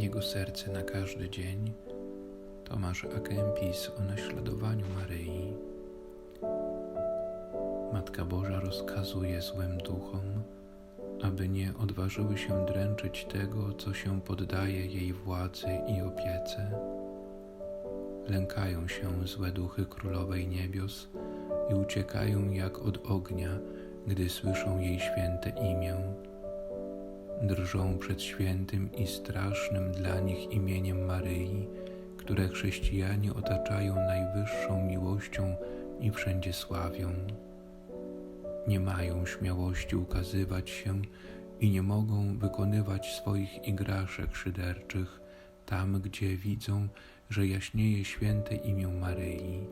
Jego serce na każdy dzień. Tomasz A. Kempis o naśladowaniu Maryi. Matka Boża rozkazuje złym duchom, aby nie odważyły się dręczyć tego, co się poddaje jej władzy i opiece. Lękają się złe duchy Królowej Niebios i uciekają jak od ognia, gdy słyszą jej święte imię. Drżą przed świętym i strasznym dla nich imieniem Maryi, które chrześcijanie otaczają najwyższą miłością i wszędzie sławią. Nie mają śmiałości ukazywać się i nie mogą wykonywać swoich igraszek szyderczych tam, gdzie widzą, że jaśnieje święte imię Maryi.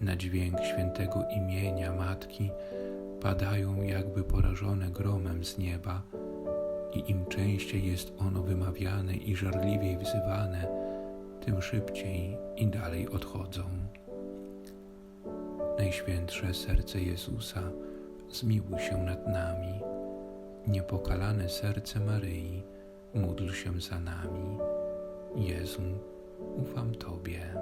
Na dźwięk świętego imienia Matki padają jakby porażone gromem z nieba i im częściej jest ono wymawiane i żarliwiej wzywane, tym szybciej i dalej odchodzą. Najświętsze serce Jezusa, zmiłuj się nad nami. Niepokalane serce Maryi, módl się za nami. Jezu, ufam Tobie.